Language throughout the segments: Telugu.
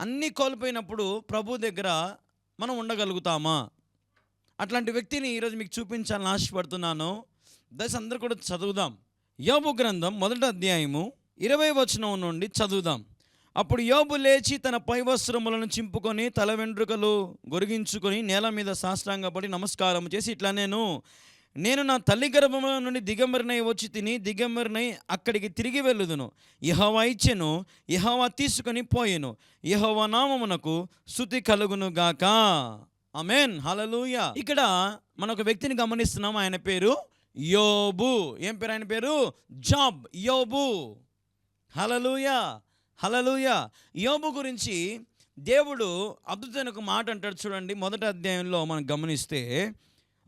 అన్నీ కోల్పోయినప్పుడు ప్రభు దగ్గర మనం ఉండగలుగుతామా? అట్లాంటి వ్యక్తిని ఈరోజు మీకు చూపించాలని ఆశపడుతున్నాను. దశ అందరూ కూడా చదువుదాం. యోబు గ్రంథం మొదటి అధ్యాయము ఇరవై వచనం నుండి చదువుదాం. అప్పుడు యోబు లేచి తన పై వస్త్రములను చింపుకొని తల వెంట్రుకలు గొరిగించుకొని నేల మీద సాష్టాంగపడి నమస్కారం చేసి ఇట్లా నేను నేను నా తల్లి గర్భంలో నుండి దిగంబరినై వచ్చి తిని దిగంబరినై అక్కడికి తిరిగి వెళ్ళుదును. యహోవా ఇచ్చెను యహోవా తీసుకొని పోయెను. యహోవా నామమునకు శుతి కలుగును గాక. అమేన్ హలలుయ ఇక్కడ మన ఒక వ్యక్తిని గమనిస్తున్నాం. ఆయన పేరు యోబు. ఏం పేరు? ఆయన పేరు జాబ్. యోబు. హలలుయ హలలుయ యోబు గురించి దేవుడు అద్భుతమైన ఒక మాట అంటాడు చూడండి. మొదటి అధ్యాయంలో మనం గమనిస్తే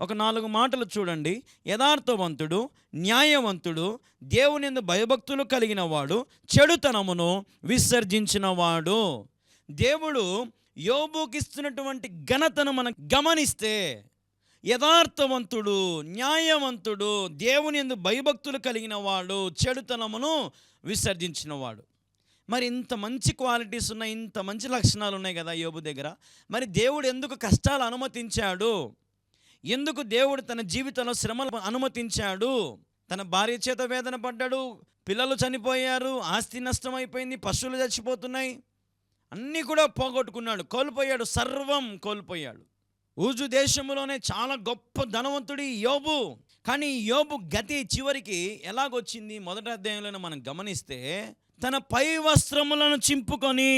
ఒక నాలుగు మాటలు చూడండి. యథార్థవంతుడు న్యాయవంతుడు దేవుని భయభక్తులు కలిగిన వాడు చెడుతనమును విసర్జించినవాడు. దేవుడు యోబుకి ఇస్తున్నటువంటి ఘనతను మనం గమనిస్తే యథార్థవంతుడు న్యాయవంతుడు దేవుని ఎందు భయభక్తులు కలిగిన వాడు చెడుతనమును విసర్జించినవాడు. మరి ఇంత మంచి క్వాలిటీస్ ఉన్నాయి ఇంత మంచి లక్షణాలు ఉన్నాయి కదా యోబు దగ్గర. మరి దేవుడు ఎందుకు కష్టాలు అనుమతించాడు? ఎందుకు దేవుడు తన జీవితంలో శ్రమలు అనుమతించాడు? తన భార్య చేత వేదన పడ్డాడు పిల్లలు చనిపోయారు ఆస్తి నష్టం అయిపోయింది పశువులు చచ్చిపోతున్నాయి. అన్నీ కూడా పోగొట్టుకున్నాడు కోల్పోయాడు సర్వం కోల్పోయాడు. ఊజు దేశంలోనే చాలా గొప్ప ధనవంతుడి యోబు. కానీ యోబు గతి చివరికి ఎలాగొచ్చింది? మొదటి అధ్యాయంలోనే మనం గమనిస్తే తన పై వస్త్రములను చింపుకొని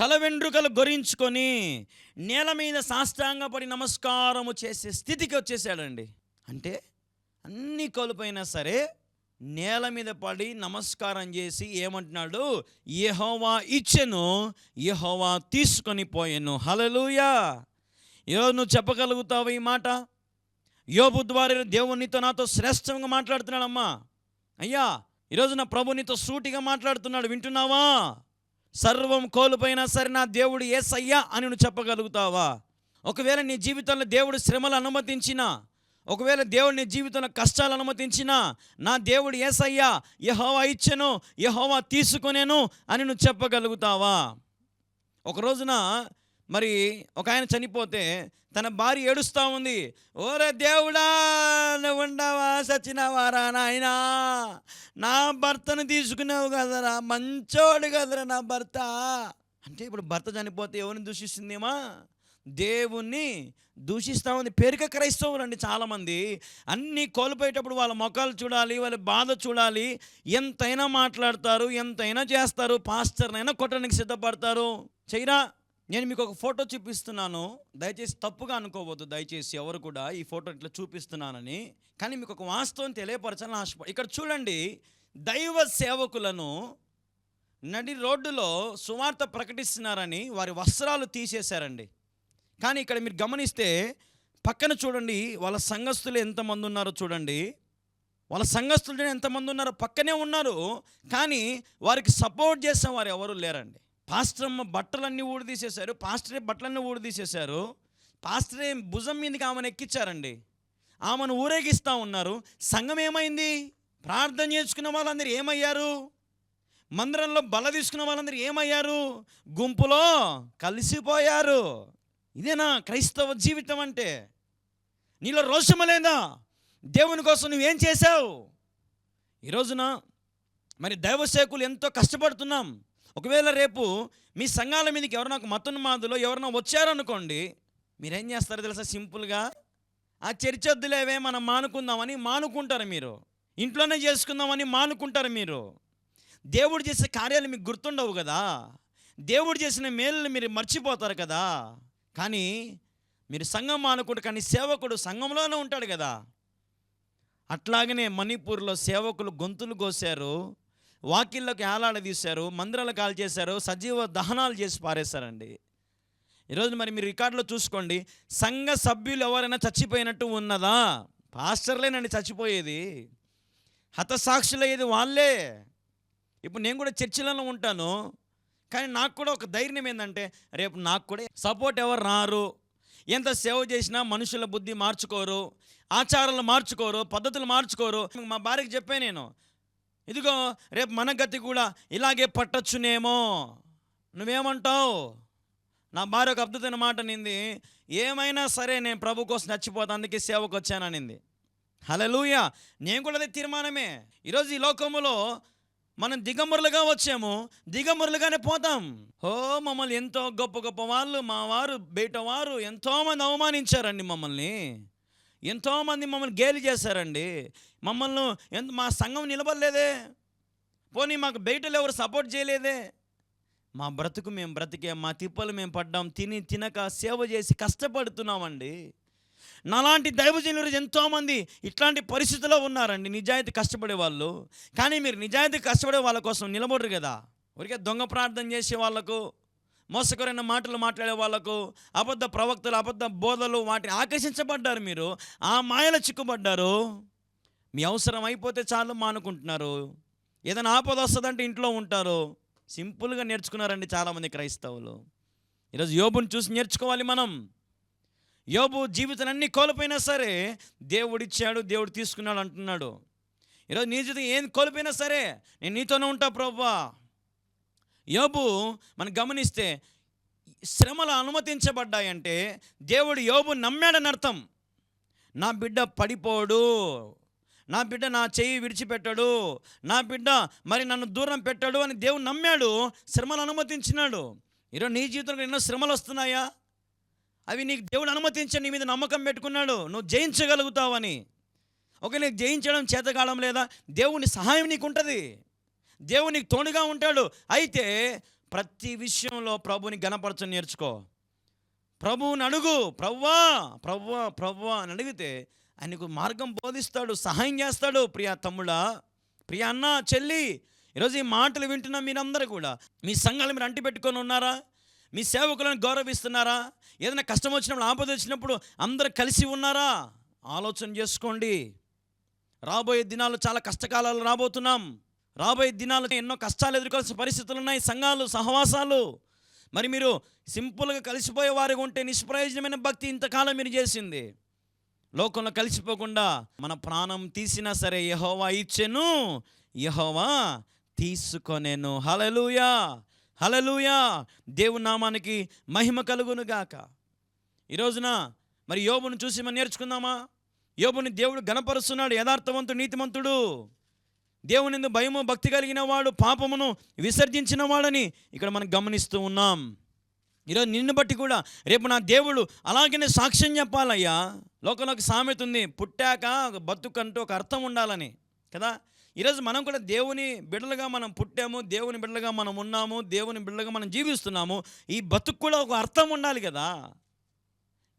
తల వెండ్రుకలు గొరించుకొని నేల మీద సాష్టాంగపడి నమస్కారము చేసే స్థితికి వచ్చేసాడండి. అంటే అన్నీ కోల్పోయినా సరే నేల మీద పడి నమస్కారం చేసి ఏమంటున్నాడు? యహోవా ఇచ్చెను యెహోవా తీసుకొని పోయాను. హలలుయా ఈరోజు నువ్వు చెప్పగలుగుతావు ఈ మాట? యోబు ద్వారా దేవునితో నాతో శ్రేష్టంగా మాట్లాడుతున్నాడమ్మా. అయ్యా ఈరోజు నా ప్రభు నీతో సూటిగా మాట్లాడుతున్నాడు. వింటున్నావా? సర్వం కోల్పోయినా సరే నా దేవుడు ఏసయ్యా అని నువ్వు చెప్పగలుగుతావా? ఒకవేళ నీ జీవితంలో దేవుడు శ్రమలు అనుమతించినా ఒకవేళ దేవుడు నీ జీవితంలో కష్టాలు అనుమతించినా నా దేవుడు ఏసయ్యా యహోవా ఇచ్చెను యహోవా తీసుకునేను అని నువ్వు చెప్పగలుగుతావా? ఒక రోజున మరి ఒక ఆయన చనిపోతే తన భార్య ఏడుస్తూ ఉంది ఓరే దేవుడా నువ్వు ఉండవా నాయనా? నా భర్తను తీసుకున్నావు కదరా మంచోడు కదరా నా భర్త. అంటే ఇప్పుడు భర్త చనిపోతే ఎవరిని దూషిస్తుందేమా? దేవుణ్ణి దూషిస్తా ఉంది. పేరుక క్రైస్తవులు అండి చాలామంది. అన్నీ కోల్పోయేటప్పుడు వాళ్ళ మొఖాలు చూడాలి వాళ్ళ బాధ చూడాలి. ఎంతైనా మాట్లాడతారు ఎంతైనా చేస్తారు పాస్టర్నైనా కొట్టడానికి సిద్ధపడతారు. చేయరా నేను మీకు ఒక ఫోటో చూపిస్తున్నాను. దయచేసి తప్పుగా అనుకోవద్దు. దయచేసి ఎవరు కూడా ఈ ఫోటో ఇట్లా చూపిస్తున్నానని. కానీ మీకు ఒక వాస్తవం తెలియపరచాలని ఆశపడ ఇక్కడ చూడండి. దైవ సేవకులను నడి రోడ్డులో సువార్త ప్రకటిస్తున్నారని వారి వస్త్రాలు తీసేశారండి. కానీ ఇక్కడ మీరు గమనిస్తే పక్కన చూడండి వాళ్ళ సంఘస్థులు ఎంతమంది ఉన్నారో చూడండి. వాళ్ళ సంఘస్థులు ఎంతమంది ఉన్నారో పక్కనే ఉన్నారు. కానీ వారికి సపోర్ట్ చేసిన వారు ఎవరు లేరండి. పాస్టర్మ్మ బట్టలన్నీ ఊడదీసేశారు పాస్టరే బట్టలన్నీ ఊడదీసేశారు పాస్టరే భుజం మీదకి ఆమెను ఎక్కించారండి ఆమెను ఊరేగిస్తూ ఉన్నారు. సంఘం ఏమైంది? ప్రార్థన చేసుకున్న వాళ్ళందరూ ఏమయ్యారు? మందిరంలో బల తీసుకున్న వాళ్ళందరూ ఏమయ్యారు? గుంపులో కలిసిపోయారు. ఇదేనా క్రైస్తవ జీవితం అంటే? నీలో రోషమ లేదా? దేవుని కోసం నువ్వేం చేశావు? ఈరోజున మరి దైవ సేకులు ఎంతో కష్టపడుతున్నాం. ఒకవేళ రేపు మీ సంఘాల మీదకి ఎవరైనా ఒక మతోన్మాదులో ఎవరైనా వచ్చారనుకోండి మీరేం చేస్తారో తెలుసా? సింపుల్గా ఆ చర్చ వద్దులేవే మనం మానుకుందామని మానుకుంటారు మీరు. ఇంట్లోనే చేసుకుందామని మానుకుంటారు మీరు. దేవుడు చేసే కార్యాలు మీకు గుర్తుండవు కదా? దేవుడు చేసిన మేలు మీరు మర్చిపోతారు కదా? కానీ మీరు సంఘం మానుకుంటారు కానీ సేవకుడు సంఘంలోనే ఉంటాడు కదా? అట్లాగనే మణిపూర్లో సేవకులు గొంతులు కోసారు వాకిళ్ళకి ఏలాడదీశారు మందిరాలు కాల్ చేశారు సజీవ దహనాలు చేసి పారేశారండి. ఈరోజు మరి మీరు రికార్డులో చూసుకోండి సంఘ సభ్యులు ఎవరైనా చచ్చిపోయినట్టు ఉన్నదా? పాస్టర్లేనండి చచ్చిపోయేది. హతసాక్షులయ్యేది వాళ్ళే. ఇప్పుడు నేను కూడా చర్చిలలో ఉంటాను కానీ నాకు కూడా ఒక ధైర్యం ఏంటంటే రేపు నాకు కూడా సపోర్ట్ ఎవరు రారు? ఎంత సేవ చేసినా మనుషుల బుద్ధి మార్చుకోరు ఆచారాలు మార్చుకోరు పద్ధతులు మార్చుకోరు. మా భార్యకి చెప్పే నేను ఇదిగో రేపు మన గతి కూడా ఇలాగే పట్టొచ్చునేమో. నువ్వేమంటావు? నా భార్య ఒక అద్భుతమైన మాట నింది ఏమైనా సరే నేను ప్రభు కోసం చచ్చిపోతా అందుకే సేవకు వచ్చాననింది హలలుయ నేను కూడా అదే తీర్మానమే. ఈరోజు ఈ లోకములో మనం దిగంబరులుగా వచ్చాము దిగమురులుగానే పోతాం. ఓ మమ్మల్ని ఎంతో గొప్ప గొప్ప వాళ్ళు మా వారు బయట వారు ఎంతోమంది అవమానించారండి మమ్మల్ని. ఎంతోమంది మమ్మల్ని గేలి చేశారండి. మమ్మల్ని ఎంత మా సంఘం నిలబడలేదే. పోనీ మాకు బయటలో ఎవరు సపోర్ట్ చేయలేదే. మా బ్రతుకు మేము బ్రతికే మా తిప్పలు మేము పడ్డాం తిని తినక సేవ చేసి కష్టపడుతున్నామండి. నాలాంటి దైవజనులు ఎంతోమంది ఇట్లాంటి పరిస్థితిలో ఉన్నారండి. నిజాయితీ కష్టపడే వాళ్ళు. కానీ మీరు నిజాయితీ కష్టపడే వాళ్ళ కోసం నిలబడరు కదా. ఊరికే దొంగ ప్రార్థన చేసే వాళ్ళకు మోసకరైన మాటలు మాట్లాడే వాళ్ళకు అబద్ధ ప్రవక్తలు అబద్ధ బోధలు వాటిని ఆకర్షించబడ్డారు మీరు. ఆ మాయలో చిక్కుబడ్డారు. మీ అవసరం అయిపోతే చాలు మానుకుంటున్నారు ఏదైనా ఆపద వస్తుందంటే ఇంట్లో ఉంటారు. సింపుల్గా నేర్చుకున్నారండి చాలామంది క్రైస్తవులు. ఈరోజు యోబుని చూసి నేర్చుకోవాలి మనం. యోబు జీవితాన్ని అన్ని కోల్పోయినా సరే దేవుడిచ్చాడు దేవుడు తీసుకున్నాడు అంటున్నాడు. ఈరోజు నీ జీవితం ఏం కోల్పోయినా సరే నేను నీతోనే ఉంటా ప్రభా. యోబు మనం గమనిస్తే శ్రమలు అనుమతించబడ్డాయంటే దేవుడు యోబు నమ్మాడని అర్థం. నా బిడ్డ పడిపోడు నా బిడ్డ నా చెయ్యి విడిచిపెట్టాడు నా బిడ్డ మరి నన్ను దూరం పెట్టాడు అని దేవుడు నమ్మాడు శ్రమలు అనుమతించినాడు. ఈరోజు నీ జీవితంలో ఎన్నో శ్రమలు వస్తున్నాయా? అవి నీకు దేవుడు అనుమతించి నీ మీద నమ్మకం పెట్టుకున్నాడు నువ్వు జయించగలుగుతావని. ఒక నీకు జయించడం చేతకాలం లేదా దేవుని సహాయం నీకుంటుంది. దేవుడు నీకు తోడుగా ఉంటాడు. అయితే ప్రతి విషయంలో ప్రభుని గణపరచని నేర్చుకో. ప్రభువుని అడుగు. ప్రవ్వా ప్రవ్వా ప్రవ్వా అని అడిగితే ఆయనకు మార్గం బోధిస్తాడు సహాయం చేస్తాడు. ప్రియా తమ్ముడా ప్రియా అన్న చెల్లి ఈరోజు ఈ మాటలు వింటున్న మీరందరూ కూడా మీ సంఘాలు మీరు అంటి పెట్టుకొని ఉన్నారా? మీ సేవకులను గౌరవిస్తున్నారా? ఏదైనా కష్టం వచ్చినప్పుడు ఆపద వచ్చినప్పుడు అందరూ కలిసి ఉన్నారా? ఆలోచన చేసుకోండి. రాబోయే దినాలు చాలా కష్టకాలాలు రాబోతున్నాం. రాబోయే దినాలు ఎన్నో కష్టాలు ఎదుర్కోవాల్సిన పరిస్థితులు ఉన్నాయి. సంఘాలు సహవాసాలు. మరి మీరు సింపుల్గా కలిసిపోయే వారిగా ఉంటే నిష్ప్రయోజనమైన భక్తి ఇంతకాలం మీరు చేసింది. లోకంలో కలిసిపోకుండా మన ప్రాణం తీసినా సరే యహోవా ఇచ్చెను. యహోవా తీసుకొనేను. హలలుయా హలలుయా దేవుని నామానికి మహిమ కలుగును గాక. ఈ మరి యోబును చూసి మనం నేర్చుకుందామా? యోబుని దేవుడు గణపరుస్తున్నాడు యథార్థవంతుడు నీతిమంతుడు. దేవుని భయము భక్తి కలిగిన వాడు పాపమును విసర్జించిన వాడని ఇక్కడ మనం గమనిస్తూ ఉన్నాం. ఈరోజు నిన్ను బట్టి కూడా రేపు నా దేవుడు అలాగనే సాక్ష్యం చెప్పాలయ్యా. లోకంలో ఒక సామెత ఉంది పుట్టాక ఒక బతుకంటూ ఒక అర్థం ఉండాలని కదా? ఈరోజు మనం కూడా దేవుని బిడ్డలుగా మనం పుట్టాము దేవుని బిడ్డలుగా మనం ఉన్నాము దేవుని బిడ్డలుగా మనం జీవిస్తున్నాము. ఈ బతుకు కూడా ఒక అర్థం ఉండాలి కదా?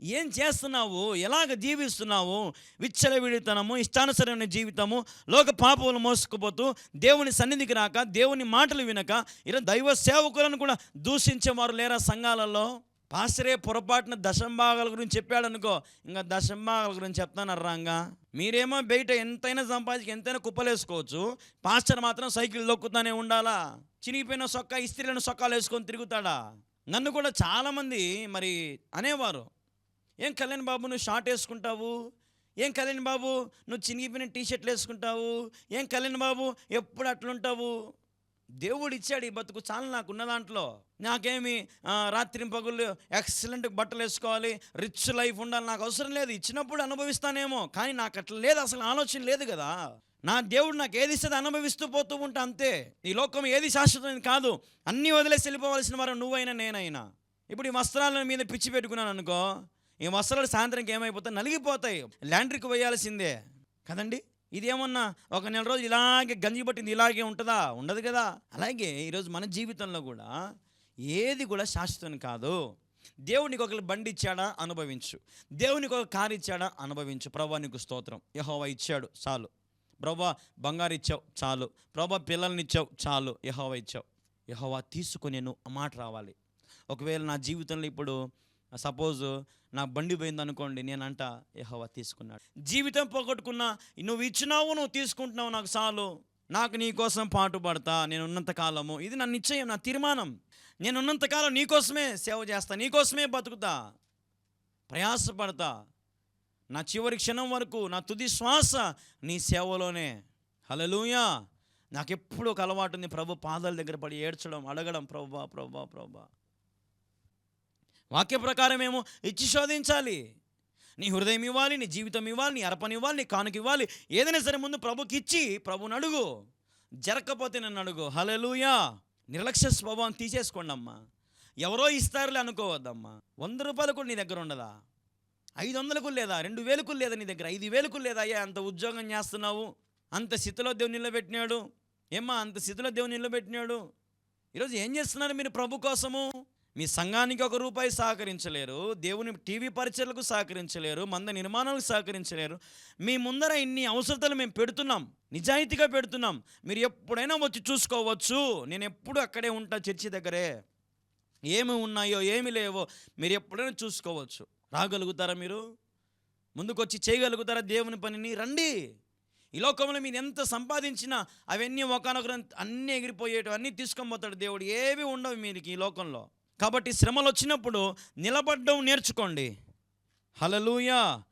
ఏం చేస్తున్నావు? ఎలాగ జీవిస్తున్నావు? విచ్చలవిడితనము ఇష్టానుసరమైన జీవితము లోక పాపములు మోసుకుపోతూ దేవుని సన్నిధికి రాక దేవుని మాటలు వినక ఇలా దైవ సేవకులను కూడా దూషించేవారు లేరా సంఘాలలో? పాస్టరే పొరపాటున దశంభాగాల గురించి చెప్పాడు అనుకో ఇంకా దశంభాగాల గురించి చెప్తాను అర్రాంగా మీరేమో బయట ఎంతైనా సంపాదించి ఎంతైనా కుప్పలేసుకోవచ్చు పాస్టర్ మాత్రం సైకిల్ దొక్కుతానే ఉండాలా? చినిగిపోయిన సొక్క ఇస్త్రీలను సొక్కాలు వేసుకొని తిరుగుతాడా? నన్ను కూడా చాలామంది మరి అనేవారు. ఏం కళ్యాణ్ బాబు నువ్వు షార్ట్ వేసుకుంటావు? ఏం కళ్యాణ్ బాబు నువ్వు చినిగిపోయిన టీ షర్ట్లు వేసుకుంటావు? ఏం కళ్యాణ్ బాబు ఎప్పుడు అట్లుంటావు? దేవుడు ఇచ్చాడు ఈ బతుకు చాలా నాకు ఉన్న దాంట్లో. నాకేమి రాత్రి పగులు ఎక్సలెంట్ బట్టలు వేసుకోవాలి రిచ్ లైఫ్ ఉండాలి నాకు అవసరం లేదు. ఇచ్చినప్పుడు అనుభవిస్తానేమో కానీ నాకు అట్లా లేదు అసలు ఆలోచన లేదు కదా. నా దేవుడు నాకు ఏది ఇస్తుంది అనుభవిస్తూ పోతూ ఉంటా అంతే. ఈ లోకం ఏది శాశ్వతం కాదు. అన్నీ వదిలేసి వెళ్ళిపోవాల్సిన వారు నువ్వైనా నేనైనా. ఇప్పుడు ఈ వస్త్రాల మీద పిచ్చి పెట్టుకున్నాను అనుకో ఈ వస్త్రాలు సాయంత్రంకి ఏమైపోతాయి? నలిగిపోతాయి. ల్యాండ్రీకి వేయాల్సిందే కదండి? ఇదేమన్నా ఒక నెల రోజులు ఇలాగే గంజి పట్టింది ఇలాగే ఉంటుందా? ఉండదు కదా. అలాగే ఈరోజు మన జీవితంలో కూడా ఏది కూడా శాశ్వతం కాదు. దేవునికి ఒకరు బండి ఇచ్చాడా? అనుభవించు. దేవునికి ఒక కారు ఇచ్చాడా? అనుభవించు. ప్రభా నీకు స్తోత్రం. యహోవా ఇచ్చాడు. చాలు. ప్రభా బంగారు ఇచ్చావు? చాలు. ప్రభా పిల్లల్ని ఇచ్చావు? చాలు. యహోవా ఇచ్చావు. యహోవా తీసుకొని నేను మాట రావాలి. ఒకవేళ నా జీవితంలో ఇప్పుడు సపోజ్ నా బండి పోయింది అనుకోండి నేనంట యహోవా తీసుకున్నాడు. జీవితం పోగొట్టుకున్నా నువ్వు ఇచ్చినావు నువ్వు తీసుకుంటున్నావు నాకు చాలు. నాకు నీ కోసం పాటుపడతా నేను ఉన్నంత కాలము. ఇది నా నిశ్చయం నా తీర్మానం. నేను ఉన్నంతకాలం నీకోసమే సేవ చేస్తా నీకోసమే బతుకుతా. ప్రయాసపడతా. నా చివరి క్షణం వరకు నా తుది శ్వాస నీ సేవలోనే. హలలుయా నాకెప్పుడు ఒక అలవాటు ఉంది ప్రభు పాదాల దగ్గర పడి ఏడ్చడం అడగడం ప్రభా ప్రభా ప్రభా. వాక్య ప్రకారం ఏమో ఇచ్చి శోధించాలి. నీ హృదయం ఇవ్వాలి నీ జీవితం ఇవ్వాలి నీ అర్పణ ఇవ్వాలి నీ కానుక ఇవ్వాలి. ఏదైనా సరే ముందు ప్రభుకి ఇచ్చి ప్రభుని అడుగు. జరగకపోతే నన్ను అడుగు. హలలుయా నిర్లక్ష్య స్వభావం తీసేసుకోండి అమ్మా ఎవరో ఇస్తారులే అనుకోవద్దమ్మా. వంద రూపాయలు కూడా నీ దగ్గర ఉండదా? ఐదు వందలకు లేదా? రెండు వేలకు లేదా నీ దగ్గర? ఐదు వేలకు లేదా? అయ్యా అంత ఉద్యోగం చేస్తున్నావు. అంత స్థితిలో దేవుని నిలబెట్టినాడు. ఏమ్మా అంత స్థితిలో దేవుని నిలబెట్టినాడు? ఈరోజు ఏం చేస్తున్నారు మీరు ప్రభు కోసము? మీ సంఘానికి ఒక రూపాయి సహకరించలేరు దేవుని టీవీ పరిచయలకు సహకరించలేరు మంద నిర్మాణాలకు సహకరించలేరు. మీ ముందర ఇన్ని అవసరతలు మేము పెడుతున్నాం నిజాయితీగా పెడుతున్నాం. మీరు ఎప్పుడైనా వచ్చి చూసుకోవచ్చు. నేను ఎప్పుడు అక్కడే ఉంటా చర్చి దగ్గరే. ఏమి ఉన్నాయో ఏమి లేవో మీరు ఎప్పుడైనా చూసుకోవచ్చు. రాగలుగుతారా మీరు? ముందుకొచ్చి చేయగలుగుతారా దేవుని పనిని? రండి. ఈ లోకంలో మీరు ఎంత సంపాదించినా అవన్నీ ఒకనొకరు అన్నీ ఎగిరిపోయేటివి అన్నీ తీసుకొని పోతాడు దేవుడు. ఏవి ఉండవు మీకు ఈ లోకంలో. కాబట్టి శ్రమలు వచ్చినప్పుడు నిలబడ్డం నేర్చుకోండి. హలలుయా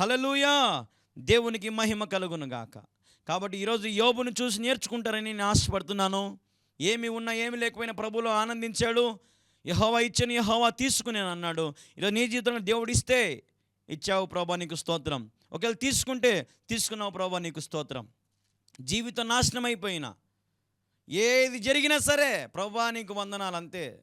హలలుయా దేవునికి మహిమ కలుగును గాక. కాబట్టి ఈరోజు యోబును చూసి నేర్చుకుంటారని నేను ఆశపడుతున్నాను. ఏమి ఉన్నా ఏమి లేకపోయినా ప్రభులో ఆనందించాడు. యహోవా ఇచ్చని యహోవా తీసుకునేను అన్నాడు. ఈరోజు నీ జీవితంలో దేవుడు ఇస్తే ఇచ్చావు ప్రభా నీకు స్తోత్రం. ఒకవేళ తీసుకుంటే తీసుకున్నావు ప్రభా నీకు స్తోత్రం. జీవితం నాశనం అయిపోయినా ఏది జరిగినా సరే ప్రభా నీకు వందనాలు అంతే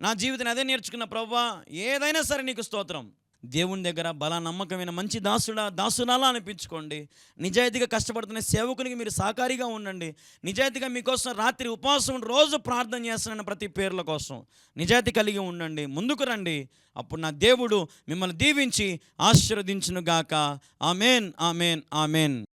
నా జీవితం అదే నేర్చుకున్న ప్రభా ఏదైనా సరే నీకు స్తోత్రం. దేవుని దగ్గర బల నమ్మకమైన మంచి దాసుడా దాసునాలా అనిపించుకోండి. నిజాయితీగా కష్టపడుతున్న సేవకునికి మీరు సహకారిగా ఉండండి. నిజాయితీగా మీకోసం రాత్రి ఉపవాసం రోజు ప్రార్థన చేస్తున్నాను ప్రతి పేర్ల కోసం. నిజాయితీ కలిగి ఉండండి ముందుకు రండి. అప్పుడు నా దేవుడు మిమ్మల్ని దీవించి ఆశీర్వదించును గాక ఆమెన్ ఆమెన్ ఆమెన్.